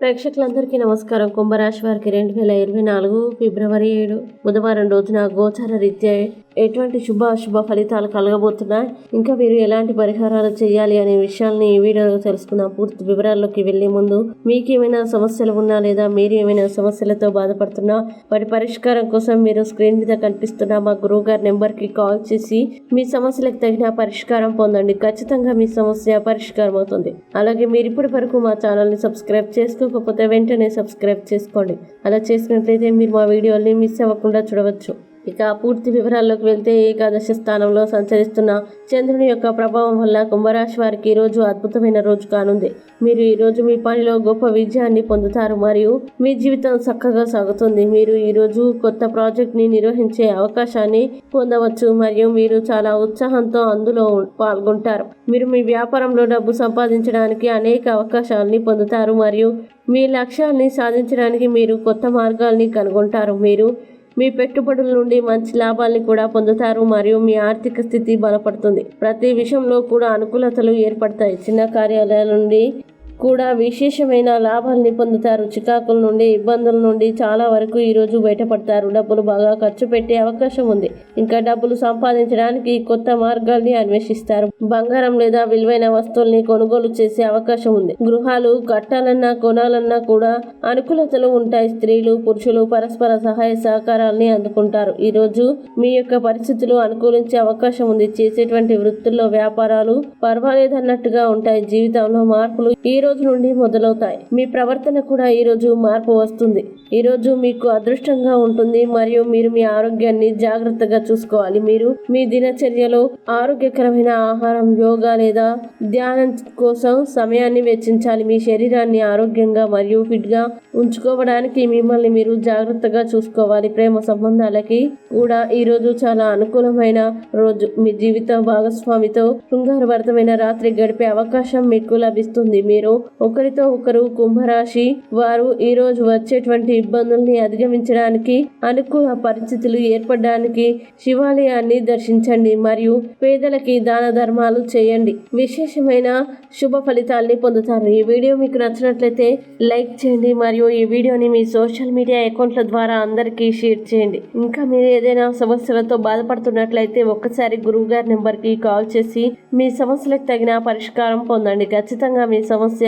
ప్రేక్షకులందరికీ నమస్కారం. కుంభరాశి వారికి రెండు వేల ఇరవై నాలుగు ఫిబ్రవరి ఏడు బుధవారం రోజున గోచార రీత్యా ఎటువంటి శుభ అశుభ ఫలితాలు కలగబోతున్నాయి? ఇంకా మీరు ఎలాంటి పరిహారాలు చేయాలి అనే విషయాల్ని ఈ వీడియోలో తెలుసుకుందాం. పూర్తి వివరాల్లోకి వెళ్ళే ముందు మీకు ఏమైనా సమస్యలు ఉన్నా లేదా మీరు ఏమైనా సమస్యలతో బాధపడుతున్నా వాటి పరిష్కారం కోసం మీరు స్క్రీన్ మీద కనిపిస్తున్న మా గురువు గారి నెంబర్కి కాల్ చేసి మీ సమస్యలకు తగిన పరిష్కారం పొందండి. ఖచ్చితంగా మీ సమస్య పరిష్కారం అవుతుంది. అలాగే మీరు ఇప్పటి వరకు మా ఛానల్ని సబ్స్క్రైబ్ చేసుకోకపోతే వెంటనే సబ్స్క్రైబ్ చేసుకోండి. అలా చేసినట్లయితే మీరు మా వీడియోని మిస్ అవ్వకుండా చూడవచ్చు. ఇక పూర్తి వివరాల్లోకి వెళ్తే ఏకాదశి స్థానంలో సంచరిస్తున్న చంద్రుని యొక్క ప్రభావం వల్ల కుంభరాశి వారికి ఈ రోజు అద్భుతమైన రోజు కానుంది. మీరు ఈరోజు మీ పనిలో గొప్ప విజయాన్ని పొందుతారు మరియు మీ జీవితం చక్కగా సాగుతుంది. మీరు ఈరోజు కొత్త ప్రాజెక్ట్ని నిర్వహించే అవకాశాన్ని పొందవచ్చు మరియు మీరు చాలా ఉత్సాహంతో అందులో పాల్గొంటారు. మీరు మీ వ్యాపారంలో డబ్బు సంపాదించడానికి అనేక అవకాశాలని పొందుతారు మరియు మీ లక్ష్యాన్ని సాధించడానికి మీరు కొత్త మార్గాల్ని కనుగొంటారు. మీరు మీ పెట్టుబడుల నుండి మంచి లాభాల్ని కూడా పొందుతారు మరియు మీ ఆర్థిక స్థితి బలపడుతుంది. ప్రతి విషయంలో కూడా అనుకూలతలు ఏర్పడతాయి. చిన్న కార్యాలయాల నుండి కూడా విశేషమైన లాభాల్ని పొందుతారు. చికాకుల నుండి ఇబ్బందుల నుండి చాలా వరకు ఈరోజు బయటపడతారు. డబ్బులు బాగా ఖర్చు పెట్టే అవకాశం ఉంది. ఇంకా డబ్బులు సంపాదించడానికి కొత్త మార్గాల్ని అన్వేషిస్తారు. బంగారం లేదా విలువైన వస్తువుల్ని కొనుగోలు చేసే అవకాశం ఉంది. గృహాలు కట్టాలన్నా కొనాలన్నా కూడా అనుకూలతలు ఉంటాయి. స్త్రీలు పురుషులు పరస్పర సహాయ సహకారాల్ని అందుకుంటారు. ఈ రోజు మీ యొక్క పరిస్థితులు అనుకూలించే అవకాశం ఉంది. చేసేటువంటి వృత్తుల్లో వ్యాపారాలు పర్వాలేదన్నట్టుగా ఉంటాయి. జీవితంలో మార్పులు ఈ రోజు నుండి మొదలవుతాయి. మీ ప్రవర్తన కూడా ఈ రోజు మార్పు వస్తుంది. ఈ రోజు మీకు అదృష్టంగా ఉంటుంది మరియు మీరు మీ ఆరోగ్యాన్ని జాగ్రత్తగా చూసుకోవాలి. మీరు మీ దినచర్యలో ఆరోగ్యకరమైన ఆహారం యోగా లేదా ధ్యానం కోసం సమయాన్ని వెచ్చించాలి. మీ శరీరాన్ని ఆరోగ్యంగా మరియు ఫిట్గా ఉంచుకోవడానికి మిమ్మల్ని మీరు జాగ్రత్తగా చూసుకోవాలి. ప్రేమ సంబంధాలకి కూడా ఈ రోజు చాలా అనుకూలమైన రోజు. మీ జీవిత భాగస్వామితో శృంగారభరితమైన రాత్రి గడిపే అవకాశం మీకు లభిస్తుంది. మీరు ఒకరితో ఒకరు కుంభరాశి వారు ఈ రోజు వచ్చేటువంటి ఇబ్బందుల్ని అధిగమించడానికి అనుకూల పరిస్థితులు ఏర్పడడానికి శివాలయాన్ని దర్శించండి మరియు పేదలకి దాన ధర్మాలు చేయండి. విశేషమైన శుభ ఫలితాల్ని పొందుతారు. ఈ వీడియో మీకు నచ్చినట్లయితే లైక్ చేయండి మరియు ఈ వీడియోని మీ సోషల్ మీడియా అకౌంట్ల ద్వారా అందరికీ షేర్ చేయండి. ఇంకా మీరు ఏదైనా సమస్యలతో బాధపడుతున్నట్లయితే ఒక్కసారి గురువు గారి నెంబర్కి కాల్ చేసి మీ సమస్యలకు తగిన పరిష్కారం పొందండి. ఖచ్చితంగా మీ సమస్య